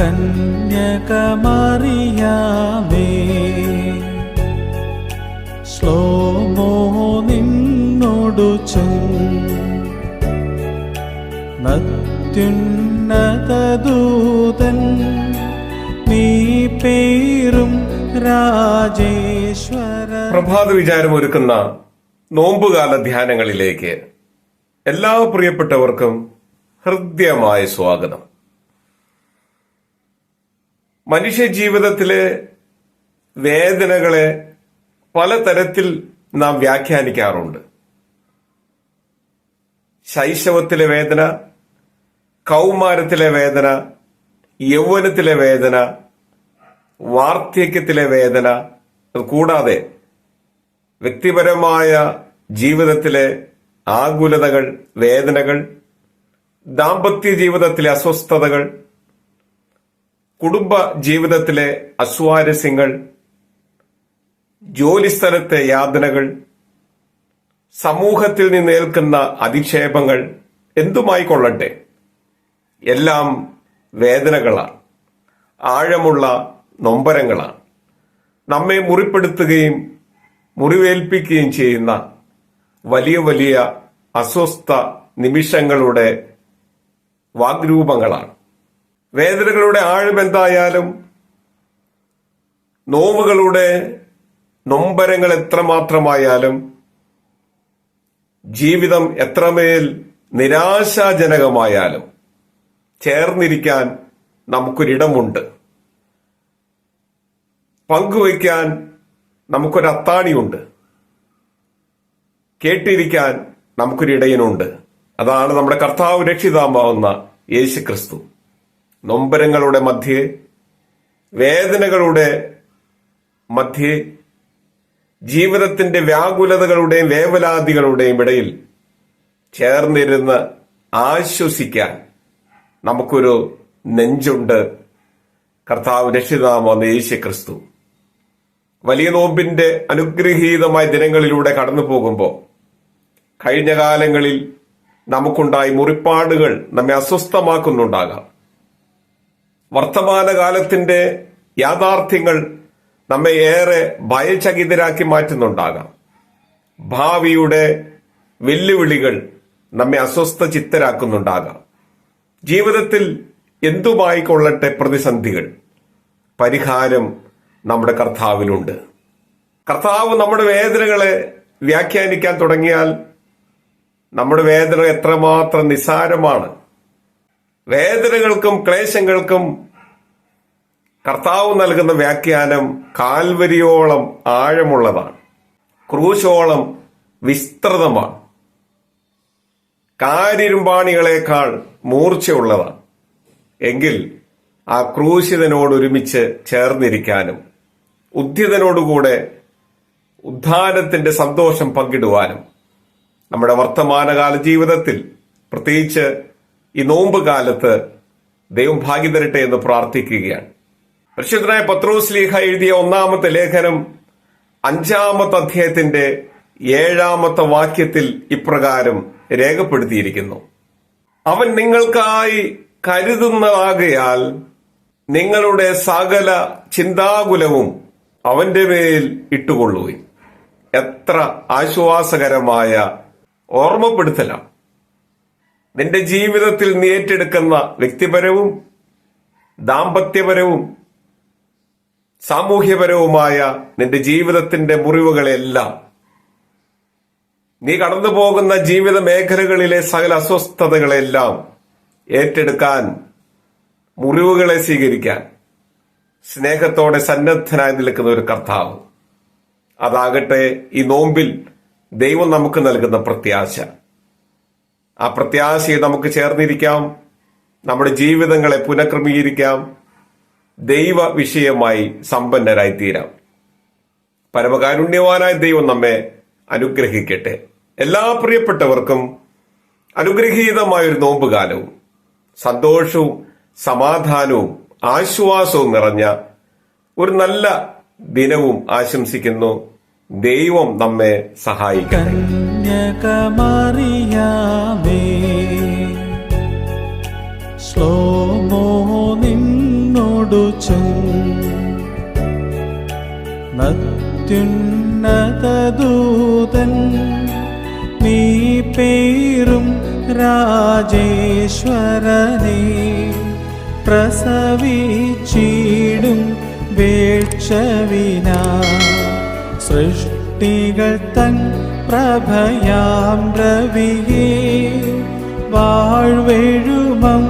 കന്യകമറിയാമേ. ശ്ലോമോ നിന്നോടു നത്യുന്നതദൂതൻ നീ പേരും രാജേശ്വര. പ്രഭാത വിചാരം നോമ്പുകാല ധ്യാനങ്ങളിലേക്ക് എല്ലാ പ്രിയപ്പെട്ടവർക്കും ഹൃദ്യമായ സ്വാഗതം. മനുഷ്യ ജീവിതത്തിലെ വേദനകളെ പലതരത്തിൽ നാം വ്യാഖ്യാനിക്കാറുണ്ട്. ശൈശവത്തിലെ വേദന കൗമാരത്തിലെ വേദന യൗവനത്തിലെ വേദന വാർദ്ധക്യത്തിലെ വേദന കൂടാതെ വ്യക്തിപരമായ ജീവിതത്തിലെ ആകുലതകൾ വേദനകൾ ദാമ്പത്യ ജീവിതത്തിലെ അസ്വസ്ഥതകൾ കുടുംബ ജീവിതത്തിലെ അസ്വാരസ്യങ്ങൾ ജോലിസ്ഥലത്തെ യാതനകൾ സമൂഹത്തിൽ നിന്ന് ഏൽക്കുന്ന അധിക്ഷേപങ്ങൾ എന്തുമായിക്കൊള്ളട്ടെ എല്ലാം വേദനകളാണ്. ആഴമുള്ള നൊമ്പരങ്ങളാണ്. നമ്മെ മുറിപ്പെടുത്തുകയും മുറിവേൽപ്പിക്കുകയും ചെയ്യുന്ന വലിയ വലിയ അസ്വസ്ഥ നിമിഷങ്ങളുടെ വാഗ്രൂപങ്ങളാണ്. വേദനകളുടെ ആഴം എന്തായാലും നോവുകളുടെ നൊമ്പരങ്ങൾ എത്രമാത്രമായാലും ജീവിതം എത്രമേൽ നിരാശാജനകമായാലും ചേർന്നിരിക്കാൻ നമുക്കൊരിടമുണ്ട്. പങ്കുവയ്ക്കാൻ നമുക്കൊരു അത്താണിയുണ്ട് കേട്ടിരിക്കാൻ നമുക്കൊരിടയനുണ്ട്. അതാണ് നമ്മുടെ കർത്താവ് രക്ഷിതാമാവുന്ന യേശു ക്രിസ്തു നൊമ്പരങ്ങളുടെ മധ്യേ വേദനകളുടെ മധ്യേ ജീവിതത്തിന്റെ വ്യാകുലതകളുടെയും വേവലാതികളുടെയും ഇടയിൽ ചേർന്നിരുന്ന് ആശ്വസിക്കാൻ നമുക്കൊരു നെഞ്ചുണ്ട്. കർത്താവ് രക്ഷിതാമ യേശു ക്രിസ്തു വലിയ നോമ്പിന്റെ അനുഗ്രഹീതമായ ദിനങ്ങളിലൂടെ കടന്നു പോകുമ്പോൾ കഴിഞ്ഞ കാലങ്ങളിൽ നമുക്കുണ്ടായി മുറിപ്പാടുകൾ നമ്മെ അസ്വസ്ഥമാക്കുന്നുണ്ടാകാം. വർത്തമാനകാലത്തിന്റെ യാഥാർത്ഥ്യങ്ങൾ നമ്മെ ഏറെ ഭയചകിതരാക്കി മാറ്റുന്നുണ്ടാകാം. ഭാവിയുടെ വെല്ലുവിളികൾ നമ്മെ അസ്വസ്ഥ ചിത്തരാക്കുന്നുണ്ടാകാം ജീവിതത്തിൽ എന്തുമായിക്കൊള്ളട്ടെ പ്രതിസന്ധികൾ പരിഹാരം നമ്മുടെ കർത്താവിലുണ്ട്. കർത്താവ് നമ്മുടെ വേദനകളെ വ്യാഖ്യാനിക്കാൻ തുടങ്ങിയാൽ നമ്മുടെ വേദന എത്രമാത്രം നിസ്സാരമാണ്. വേദനകൾക്കും ക്ലേശങ്ങൾക്കും കർത്താവ് നൽകുന്ന വ്യാഖ്യാനം കാൽവരിയോളം ആഴമുള്ളതാണ്. ക്രൂശോളം വിസ്തൃതമാണ്. കാരിരുമ്പാണികളെക്കാൾ മൂർച്ചയുള്ളതാണ്. എങ്കിൽ ആ ക്രൂശിതനോട് ഒരുമിച്ച് ചേർന്നിരിക്കാനും ഉദ്ധിതനോടുകൂടെ ഉദ്ധാനത്തിന്റെ സന്തോഷം പങ്കിടുവാനും നമ്മുടെ വർത്തമാനകാല ജീവിതത്തിൽ പ്രത്യേകിച്ച് ഈ നോമ്പ് കാലത്ത് ദൈവം ഭാഗ്യം തരട്ടെ എന്ന് പ്രാർത്ഥിക്കുകയാണ്. പരിശുദ്ധനായ പത്രോസ് ലീഹ എഴുതിയ ഒന്നാമത്തെ ലേഖനം അഞ്ചാമത്തെ അധ്യായത്തിന്റെ ഏഴാമത്തെ വാക്യത്തിൽ ഇപ്രകാരം രേഖപ്പെടുത്തിയിരിക്കുന്നു. അവൻ നിങ്ങൾക്കായി കരുതുന്നതാകയാൽ നിങ്ങളുടെ സകല ചിന്താകുലവും അവന്റെ മേൽ ഇട്ടുകൊള്ളുകയും എത്ര ആശ്വാസകരമായ ഓർമ്മപ്പെടുത്തലാണ് നിന്റെ ജീവിതത്തിൽ നീ ഏറ്റെടുക്കുന്ന വ്യക്തിപരവും ദാമ്പത്യപരവും സാമൂഹ്യപരവുമായ നിന്റെ ജീവിതത്തിന്റെ മുറിവുകളെല്ലാം നീ കടന്നു പോകുന്ന ജീവിത മേഖലകളിലെ സകല അസ്വസ്ഥതകളെല്ലാം ഏറ്റെടുക്കാൻ മുറിവുകളെ സ്വീകരിക്കാൻ സ്നേഹത്തോടെ സന്നദ്ധനായി നിൽക്കുന്ന ഒരു കർത്താവ്. അതാകട്ടെ ഈ നോമ്പിൽ ദൈവം നമുക്ക് നൽകുന്ന പ്രത്യാശ. ആ പ്രത്യാശയെ നമുക്ക് ചേർന്നിരിക്കാം. നമ്മുടെ ജീവിതങ്ങളെ പുനഃക്രമീകരിക്കാം. ദൈവ വിഷയമായി സമ്പന്നരായി തീരാം. പരമകാരുണ്യവാനായ ദൈവം നമ്മെ അനുഗ്രഹിക്കട്ടെ. എല്ലാ പ്രിയപ്പെട്ടവർക്കും അനുഗ്രഹീതമായ ഒരു നോമ്പുകാലവും സന്തോഷവും സമാധാനവും ആശ്വാസവും നിറഞ്ഞ ഒരു നല്ല ദിനവും ആശംസിക്കുന്നു. ദൈവം നമ്മെ സഹായിക്കട്ടെ. നിന്നോടു ചെന്ന്. നത്യുന്നതദൂതൻ നീ പേരും രാജേശ്വരനെ പ്രസവിച്ചിടും വേക്ഷവിന സൃഷ്ടികൾ തൻ പ്രഭയാം രവിയേ വാഴ്വെഴുമം